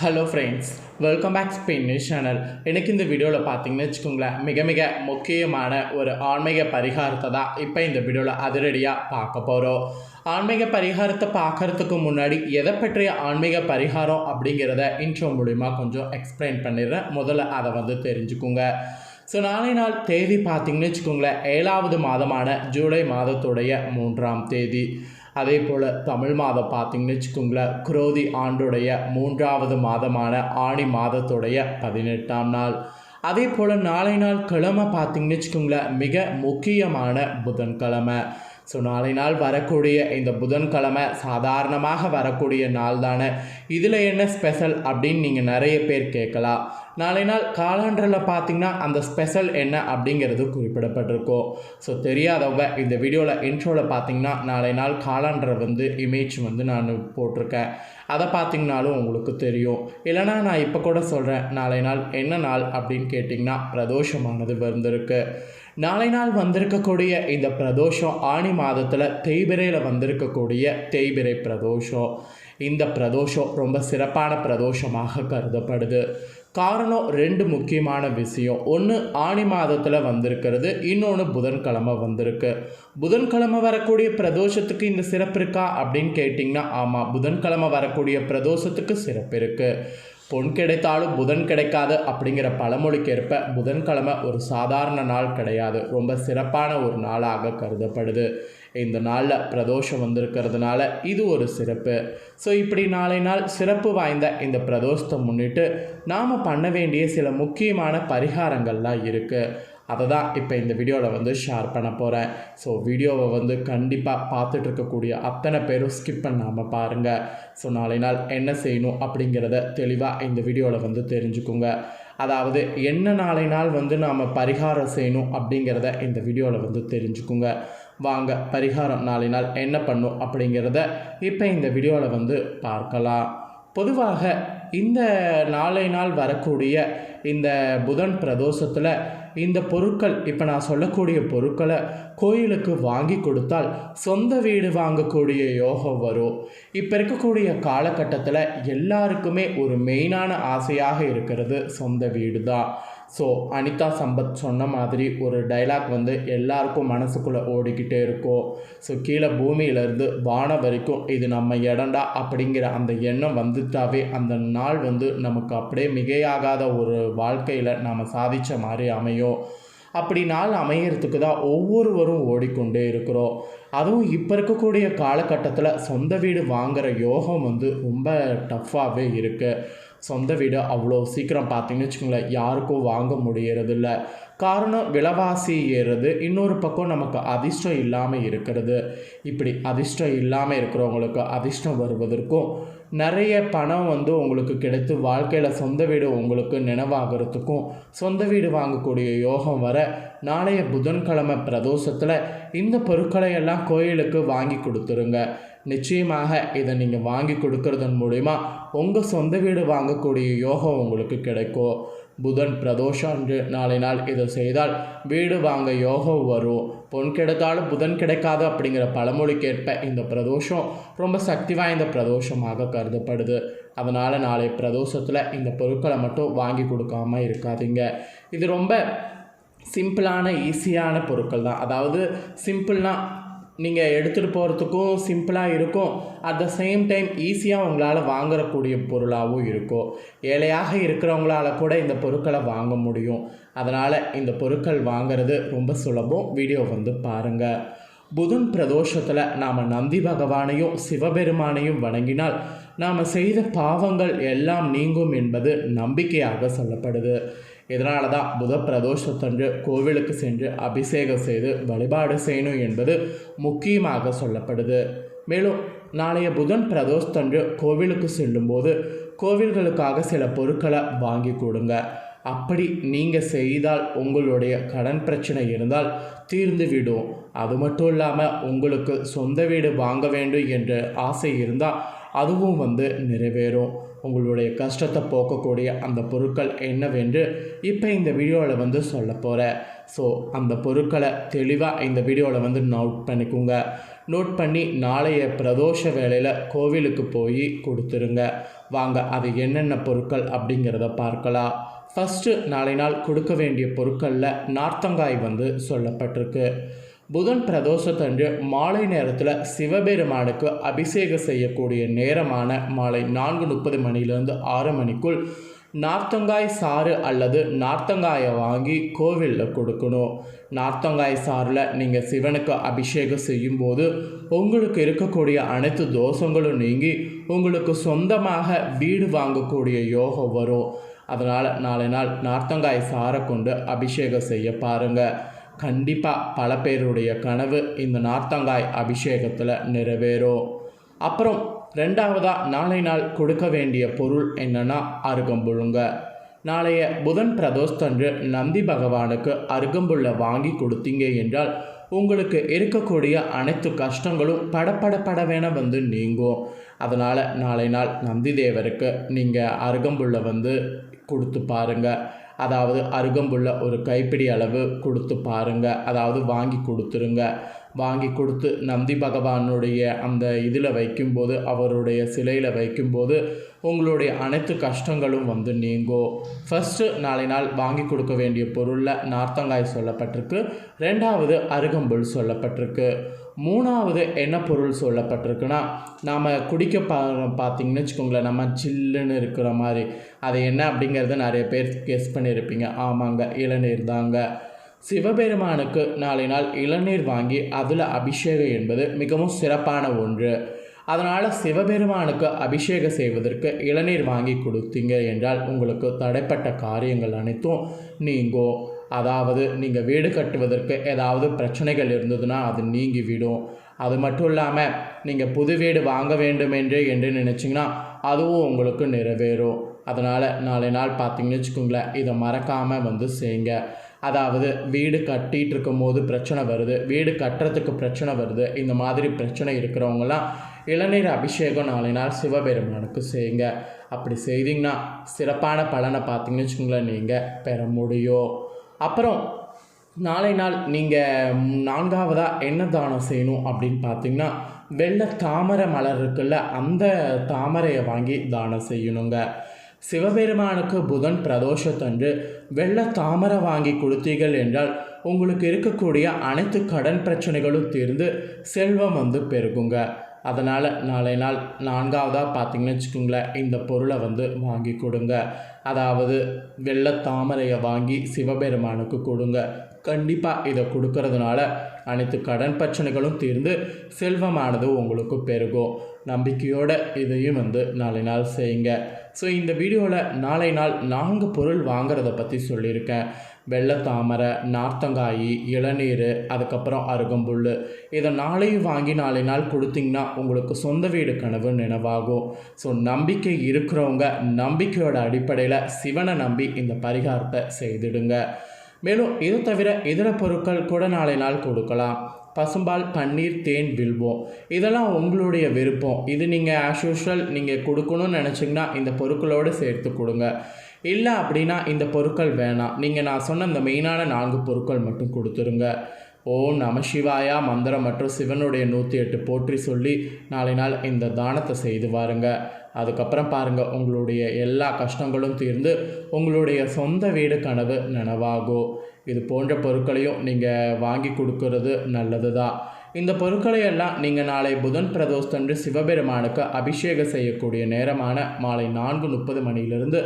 Hello friends welcome back Spain channel எனக்கு இந்த வீடியோவில் பார்த்தீங்கன்னு வச்சுக்கோங்களேன் மிக மிக முக்கியமான ஒரு ஆன்மீக பரிகாரத்தை தான் இப்போ இந்த வீடியோவில் அதிரடியாக பார்க்க போகிறோம் ஆன்மீக பரிகாரத்தை பார்க்கறதுக்கு முன்னாடி எதை பற்றிய ஆன்மீக பரிகாரம் அப்படிங்கிறத இன்ட்ரோ மூலிமா கொஞ்சம் எக்ஸ்பிளைன் பண்ணிடுறேன். முதல்ல அதை வந்து தெரிஞ்சுக்குங்க. ஸோ நாளை நாள் தேதி பார்த்தீங்கன்னு வச்சுக்கோங்களேன் ஏழாவது மாதமான ஜூலை மாதத்துடைய மூன்றாம் தேதி. அதே போல் தமிழ் மாதம் பார்த்திங்கன்னு வச்சுக்கோங்களேன் குரோதி ஆண்டுடைய மூன்றாவது மாதமான ஆணி மாதத்துடைய பதினெட்டாம் நாள். அதே போல் நாளை நாள் கிழமை பார்த்திங்கன்னு வச்சுக்கோங்களேன் மிக முக்கியமான புதன்கிழமை. ஸோ நாளை நாள் வரக்கூடிய இந்த புதன்கிழமை சாதாரணமாக வரக்கூடிய நாள் தானே இதில் என்ன ஸ்பெஷல் அப்படின்னு நீங்கள் நிறைய பேர் கேட்கலாம். நாளை நாள் காலாண்டரில் பார்த்தீங்கன்னா அந்த ஸ்பெஷல் என்ன அப்படிங்கிறது குறிப்பிடப்பட்டிருக்கும் ஸோ தெரியாதவங்க இந்த வீடியோவில் இன்ட்ரோவில் பார்த்தீங்கன்னா நாளை நாள் காலாண்டரை வந்து இமேஜ் வந்து நான் போட்டிருக்கேன். அதை பார்த்தீங்கனாலும் உங்களுக்கு தெரியும். இல்லைனா நான் இப்போ கூட சொல்கிறேன் நாளை நாள் என்ன நாள் அப்படின்னு கேட்டிங்கன்னா பிரதோஷமானது வந்திருக்கு. நாளை நாள் வந்திருக்கக்கூடிய இந்த பிரதோஷம் ஆணி மாதத்தில் தேய்பிரையில் வந்திருக்கக்கூடிய தேய்பிரை பிரதோஷம். இந்த பிரதோஷம் ரொம்ப சிறப்பான பிரதோஷமாக கருதப்படுது. காரணம் ரெண்டு முக்கியமான விஷயம். ஒன்று ஆணி மாதத்தில் வந்திருக்கிறது இன்னொன்று புதன்கிழமை வந்திருக்கு. புதன்கிழமை வரக்கூடிய பிரதோஷத்துக்கு இந்த சிறப்பு இருக்கா அப்படின்னு கேட்டிங்கன்னா ஆமாம் புதன்கிழமை வரக்கூடிய பிரதோஷத்துக்கு சிறப்பு இருக்குது பொன் கிடைத்தாலும் புதன் கிடைக்காது அப்படிங்கிற பழமொழிக்கேற்ப புதன்கிழமை ஒரு சாதாரண நாள் கிடையாது. ரொம்ப சிறப்பான ஒரு நாளாக கருதப்படுது. இந்த நாளில் பிரதோஷம் வந்திருக்கிறதுனால இது ஒரு சிறப்பு. ஸோ இப்படி நாளை நாள் சிறப்பு வாய்ந்த இந்த பிரதோஷத்தை முன்னிட்டு நாம் பண்ண வேண்டிய சில முக்கியமான பரிகாரங்கள்லாம் இருக்குது அதை தான் இப்போ இந்த வீடியோவில் வந்து ஷேர் பண்ண போகிறேன் ஸோ வீடியோவை வந்து கண்டிப்பாக பார்த்துட்டு இருக்கக்கூடிய அத்தனை பேரும் ஸ்கிப் பண்ணாமல் பாருங்கள் ஸோ நாளை நாள் என்ன செய்யணும் அப்படிங்கிறத தெளிவாக இந்த வீடியோவில் வந்து தெரிஞ்சுக்குங்க. அதாவது என்ன நாளை நாள் வந்து நாம் பரிகாரம் செய்யணும் அப்படிங்கிறத இந்த வீடியோவில் வந்து தெரிஞ்சுக்குங்க. வாங்க பரிகாரம் நாளை நாள் என்ன பண்ணும் அப்படிங்கிறத இப்போ இந்த வீடியோவில் வந்து பார்க்கலாம். பொதுவாக இந்த நாளை நாள் வரக்கூடிய இந்த புதன் பிரதோஷத்தில் இந்த பொருட்கள் இப்போ நான் சொல்லக்கூடிய பொருட்களை கோயிலுக்கு வாங்கி கொடுத்தால் சொந்த வீடு வாங்கக்கூடிய யோகம் வரும். இப்போ இருக்கக்கூடிய காலகட்டத்தில் எல்லாருக்குமே ஒரு மெயினான ஆசையாக இருக்கிறது சொந்த வீடு தான் ஸோ அனிதா சம்பத் சொன்ன மாதிரி ஒரு டைலாக் வந்து எல்லாருக்கும் மனசுக்குள்ளே ஓடிக்கிட்டே இருக்கும். ஸோ கீழே பூமியிலேருந்து வானம் வரைக்கும் இது நம்ம இடண்டா அப்படிங்கிற அந்த எண்ணம் வந்துட்டாவே அந்த நாள் வந்து நமக்கு அப்படியே மிகையாகாத ஒரு வாழ்க்கையில் நாம் சாதித்த மாதிரி அமையும். அப்படி நாள் அமையறதுக்கு தான் ஒவ்வொருவரும் ஓடிக்கொண்டே இருக்கிறோம். அதுவும் இப்போ இருக்கக்கூடிய காலகட்டத்தில் சொந்த வீடு வாங்குகிற யோகம் வந்து ரொம்ப டஃப்பாகவே இருக்குது சொந்த வீடு அவ்வளோ சீக்கிரம் பார்த்தீங்கன்னு வச்சுக்கோங்களேன். யாருக்கும் வாங்க முடியறதில்ல. காரணம் விலைவாசி ஏறுறது இன்னொரு பக்கம் நமக்கு அதிர்ஷ்டம் இல்லாமல் இருக்கிறது. இப்படி அதிர்ஷ்டம் இல்லாமல் இருக்கிறவங்களுக்கு அதிர்ஷ்டம் வருவதற்கும் நிறைய பணம் வந்து உங்களுக்கு கிடைத்து வாழ்க்கையில் சொந்த வீடு உங்களுக்கு நினைவாகிறதுக்கும் சொந்த வீடு வாங்கக்கூடிய யோகம் வர நாளைய புதன்கிழமை பிரதோஷத்தில் இந்த பொருட்களை எல்லாம் கோயிலுக்கு வாங்கி கொடுத்துருங்க. நிச்சயமாக இதை நீங்கள் வாங்கி கொடுக்கறதன் மூலிமா உங்கள் சொந்த வீடு வாங்கக்கூடிய யோகம் உங்களுக்கு கிடைக்கும். புதன் பிரதோஷம் என்று நாளை நாள் இதை செய்தால் வீடு வாங்க யோகம் வரும். பொன் கிடைத்தாலும் புதன் கிடைக்காது அப்படிங்கிற பழமொழிக்கேற்ப இந்த பிரதோஷம் ரொம்ப சக்தி வாய்ந்த பிரதோஷமாக கருதப்படுது. அதனால் நாளை பிரதோஷத்தில் இந்த பொருட்களை மட்டும் வாங்கி கொடுக்காம இருக்காதீங்க. இது ரொம்ப சிம்பிளான ஈஸியான பொருட்கள் தான் அதாவது சிம்பிள்னால் நீங்கள் எடுத்துகிட்டு போகிறதுக்கும் சிம்பிளாக இருக்கும். அட் த சேம் டைம் ஈஸியாக உங்களால் வாங்கக்கூடிய பொருளாகவும் இருக்கும். ஏழையாக இருக்கிறவங்களால கூட இந்த பொருட்களை வாங்க முடியும். அதனால் இந்த பொருட்கள் வாங்கிறது ரொம்ப சுலபம். வீடியோ வந்து பாருங்கள் புதன் பிரதோஷத்தில் நாம் நந்தி பகவானையும் சிவபெருமானையும் வணங்கினால் நாம் செய்த பாவங்கள் எல்லாம் நீங்கும் என்பது நம்பிக்கையாக சொல்லப்படுது. இதனால தான் புத பிரதோஷத்தன்று கோவிலுக்கு சென்று அபிஷேகம் செய்து வழிபாடு செய்யணும் என்பது முக்கியமாக சொல்லப்படுது. மேலும் நாளைய புதன் பிரதோஷத்தன்று கோவிலுக்கு செல்லும்போது கோவில்களுக்காக சில பொருட்களை வாங்கி கொடுங்க. அப்படி நீங்கள் செய்தால் உங்களுடைய கடன் பிரச்சனை இருந்தால் தீர்ந்து விடும். அது மட்டும் இல்லாமல் உங்களுக்கு சொந்த வீடு வாங்க வேண்டும் என்ற ஆசை இருந்தால் அதுவும் வந்து நிறைவேறும். உங்களுடைய கஷ்டத்தை போக்கக்கூடிய அந்த பொருட்கள் என்னவென்று இப்போ இந்த வீடியோவில் வந்து சொல்ல போகிறேன். ஸோ அந்த பொருட்களை தெளிவாக இந்த வீடியோவில் வந்து நோட் பண்ணிக்கோங்க. நோட் பண்ணி நாளைய பிரதோஷ வேலையில் கோவிலுக்கு போய் கொடுத்துருங்க. வாங்க அது என்னென்ன பொருட்கள் அப்படிங்கிறத பார்க்கலாம். ஃபஸ்ட்டு நாளை நாள் கொடுக்க வேண்டிய பொருட்களில் நார்த்தங்காய் வந்து சொல்லப்பட்டிருக்கு. புதன் பிரதோஷத்தன்று மாலை நேரத்தில் சிவபெருமானுக்கு அபிஷேகம் செய்யக்கூடிய நேரமான மாலை நான்கு முப்பது மணியிலிருந்து ஆறு மணிக்குள் நார்த்தங்காய் சாறு அல்லது நார்த்தங்காயை வாங்கி கோவிலில் கொடுக்கணும். நார்த்தங்காய் சாறில் நீங்கள் சிவனுக்கு அபிஷேகம் செய்யும்போது உங்களுக்கு இருக்கக்கூடிய அனைத்து தோஷங்களும் நீங்கி உங்களுக்கு சொந்தமாக வீடு வாங்கக்கூடிய யோகம் வரும். அதனால் நாளை நாள் நார்த்தங்காய் சாரை கொண்டு அபிஷேகம் செய்ய பாருங்கள் கண்டிப்பாக பல பேருடைய கனவு இந்த நார்த்தங்காய் அபிஷேகத்தில் நிறைவேறும். அப்புறம் ரெண்டாவதாக நாளை நாள் கொடுக்க வேண்டிய பொருள் என்னன்னா அருகம்புழுங்க. நாளைய புதன் பிரதோஷத்தன்று நந்தி பகவானுக்கு அருகம்புள்ள வாங்கி கொடுத்தீங்க என்றால் உங்களுக்கு இருக்கக்கூடிய அனைத்து கஷ்டங்களும் படப்பட படவேன வந்து நீங்கும். அதனால் நாளை நாள் நந்தி தேவருக்கு நீங்கள் அருகம்புள்ள வந்து கொடுத்து பாருங்கள் அதாவது அருகம்புள்ள ஒரு கைப்பிடி அளவு கொடுத்து பாருங்கள் அதாவது வாங்கி கொடுத்துருங்க. வாங்கி கொடுத்து நந்தி பகவானுடைய அந்த இதில் வைக்கும்போது அவருடைய சிலையில் வைக்கும்போது உங்களுடைய அனைத்து கஷ்டங்களும் வந்து நீங்கும் ஃபஸ்ட்டு நாளை நாள் வாங்கி கொடுக்க வேண்டிய பொருளில் நார்த்தங்காய் சொல்லப்பட்டிருக்கு. ரெண்டாவது அருகம்புல் சொல்லப்பட்டிருக்கு. மூணாவது என்ன பொருள் சொல்லப்பட்டிருக்குன்னா நாம் குடிக்க பா பார்த்தீங்கன்னு வச்சுக்கோங்களேன் நம்ம சில்லுன்னு இருக்கிற மாதிரி. அது என்ன அப்படிங்கிறத நிறைய பேர் கெஸ் பண்ணியிருப்பீங்க. ஆமாங்க இளநீர் தாங்க. சிவபெருமானுக்கு நாளை நாள் இளநீர் வாங்கி அதில் அபிஷேகம் என்பது மிகவும் சிறப்பான ஒன்று. அதனால் சிவபெருமானுக்கு அபிஷேகம் செய்வதற்கு இளநீர் வாங்கி கொடுத்தீங்க என்றால் உங்களுக்கு தடைப்பட்ட காரியங்கள் அனைத்தும் நீங்கும். அதாவது நீங்கள் வீடு கட்டுவதற்கு ஏதாவது பிரச்சனைகள் இருந்ததுன்னா அது நீங்கிவிடும். அது மட்டும் இல்லாமல் நீங்கள் புது வீடு வாங்க வேண்டும் என்று என்று நினச்சிங்கன்னா அதுவும் உங்களுக்கு நிறைவேறும். அதனால் நாளை நாள் பார்த்தீங்கன்னு வச்சுக்கோங்களேன் இதை மறக்காமல் வந்து செய்யுங்க. அதாவது வீடு கட்டிகிட்டு இருக்கும் போது பிரச்சனை வருது வீடு கட்டுறதுக்கு பிரச்சனை வருது இந்த மாதிரி பிரச்சனை இருக்கிறவங்களாம் இளநீர் அபிஷேகம் நாளை நாள் சிவபெருமானுக்கு செய்யுங்க. அப்படி செய்தீங்கன்னா சிறப்பான பலனை பார்த்தீங்கன்னு வச்சுக்கோங்களேன் நீங்கள் பெற முடியும். அப்புறம் நாளை நாள் நீங்கள் நான்காவதாக என்ன தானம் செய்யணும் அப்படின்னு பார்த்தீங்கன்னா வெள்ளை தாமரை மலர் இருக்குல்ல அந்த தாமரையை வாங்கி தானம் செய்யணுங்க. சிவபெருமானுக்கு புதன் பிரதோஷத்தன்று வெள்ள தாமரை வாங்கி கொடுத்தீர்கள் என்றால் உங்களுக்கு இருக்கக்கூடிய அனைத்து கடன் பிரச்சனைகளும் தீர்ந்து செல்வம் வந்து பெருகுங்க. அதனால் நாளை நாள் நான்காவதாக பார்த்தீங்கன்னு வச்சுக்கோங்களேன் இந்த பொருளை வந்து வாங்கி கொடுங்க. அதாவது வெள்ளை தாமரையை வாங்கி சிவபெருமானுக்கு கொடுங்க. கண்டிப்பாக இதை கொடுக்கறதுனால அனைத்து கடன் பிரச்சனைகளும் தீர்ந்து செல்வமானது உங்களுக்கு பெருகும். நம்பிக்கையோடு இதையும் வந்து நாளை நாள் செய்யுங்க. ஸோ இந்த வீடியோவில் நாளை நாள் நான்கு பொருள் வாங்குறத பற்றி சொல்லியிருக்கேன். வெள்ளை தாமரை நார்த்தங்காய் இளநீர் அதுக்கப்புறம் அருகம்புல் இதை நாளையும் வாங்கி நாளை நாள் கொடுத்தீங்கன்னா உங்களுக்கு சொந்த வீடு கனவு நினைவாகும். ஸோ நம்பிக்கை இருக்கிறவங்க நம்பிக்கையோட அடிப்படையில் சிவனை நம்பி இந்த பரிகாரத்தை செய்திடுங்க. மேலும் இது தவிர இதர பொருட்கள் கூட நாளை நாள் கொடுக்கலாம். பசும்பால் பன்னீர் தேன் வில்வோம் இதெல்லாம் உங்களுடைய விருப்பம். இது நீங்கள் ஆஸ் யூஷுவல் நீங்கள் கொடுக்கணும்னு நினச்சிங்கன்னா இந்த பொருட்களோடு சேர்த்து கொடுங்க. இல்லை அப்படின்னா இந்த பொருட்கள் வேணாம். நீங்கள் நான் சொன்ன இந்த மெயினான நான்கு பொருட்கள் மட்டும் கொடுத்துருங்க. ஓம் நம சிவாயா மந்திரம் மற்றும் சிவனுடைய நூற்றி எட்டு போற்றி சொல்லி நாளை நாள் இந்த தானத்தை செய்து வாருங்க. அதுக்கப்புறம் பாருங்கள் உங்களுடைய எல்லா கஷ்டங்களும் தீர்ந்து உங்களுடைய சொந்த வீடு கனவு நனவாகும் இது போன்ற பொருட்களையும் நீங்கள் வாங்கி கொடுக்கறது நல்லது தான் இந்த பொருட்களை எல்லாம் நீங்கள் நாளை புதன் பிரதோஷத்தன்று சிவபெருமானுக்கு அபிஷேகம் செய்யக்கூடிய நேரமான மாலை நான்கு முப்பது மணியிலிருந்து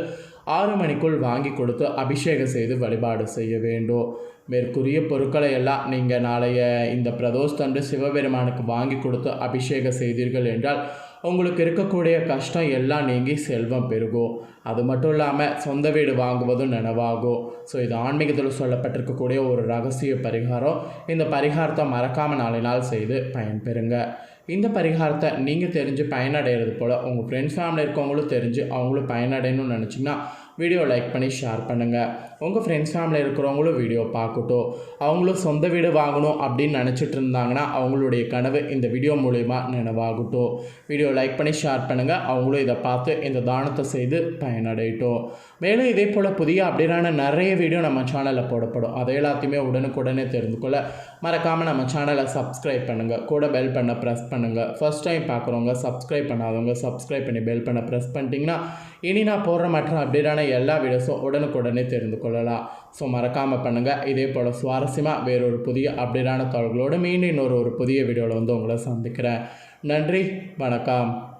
ஆறு மணிக்குள் வாங்கி கொடுத்து அபிஷேகம் செய்து வழிபாடு செய்ய வேண்டும். மேற்கூறிய பொருட்களை எல்லாம் நீங்கள் நாளைய இந்த பிரதோஷத்தன்று சிவபெருமானுக்கு வாங்கி கொடுத்து அபிஷேகம் செய்தீர்கள் என்றால் உங்களுக்கு இருக்கக்கூடிய கஷ்டம் எல்லாம் நீங்கி செல்வம் பெருகும் அது மட்டும் இல்லாமல் சொந்த வீடு வாங்குவதும் நினைவாகும் ஸோ இது ஆன்மீகத்தில் சொல்லப்பட்டிருக்கக்கூடிய ஒரு ரகசிய பரிகாரம். இந்த பரிகாரத்தை மறக்காமல் நாளை நாள் செய்து பயன்பெறுங்க. இந்த பரிகாரத்தை நீங்கள் தெரிஞ்சு பயனடைகிறது போல் உங்கள் ஃப்ரெண்ட்ஸ் ஃபேமிலி இருக்கவங்களும் தெரிஞ்சு அவங்களும் பயனடையணும்னு நினச்சிங்கன்னா வீடியோ லைக் பண்ணி ஷேர் பண்ணுங்கள் உங்கள் ஃப்ரெண்ட்ஸ் ஃபேமிலி இருக்கிறவங்களும் வீடியோ பார்க்கட்டும். அவங்களும் சொந்த வீடு வாங்கணும் அப்படின்னு நினச்சிட்டு இருந்தாங்கன்னா அவங்களுடைய கனவு இந்த வீடியோ மூலிமா நினைவாகட்டும். வீடியோ லைக் பண்ணி ஷேர் பண்ணுங்கள் அவங்களும் இதை பார்த்து இந்த தானத்தை செய்து பயனடையட்டும். மேலும் இதே போல் புதிய அப்படியான நிறைய வீடியோ நம்ம சேனலில் போடப்படும். அதை எல்லாத்தையுமே உடனுக்குடனே தெரிந்து கொள்ள மறக்காமல் நம்ம சேனலை சப்ஸ்கிரைப் பண்ணுங்கள் கூட பெல் பண்ண ப்ரெஸ் பண்ணுங்கள் ஃபஸ்ட் டைம் பார்க்குறவங்க சப்ஸ்கிரைப் பண்ணாதவங்க சப்ஸ்கிரைப் பண்ணி பெல் பண்ண ப்ரெஸ் பண்ணிட்டீங்கன்னா இனி நான் போடுற மற்ற அப்டேட்டான எல்லா வீடியோஸும் உடனுக்குடனே தெரிந்து கொள்ளலாம் ஸோ மறக்காமல் பண்ணுங்கள் இதே போல் சுவாரஸ்யமாக வேறொரு புதிய அப்டேட்டான தகவல்களோடு மீண்டும் இன்னொரு ஒரு புதிய வீடியோவில் வந்து உங்களை சந்திக்கிறேன். நன்றி. வணக்கம்.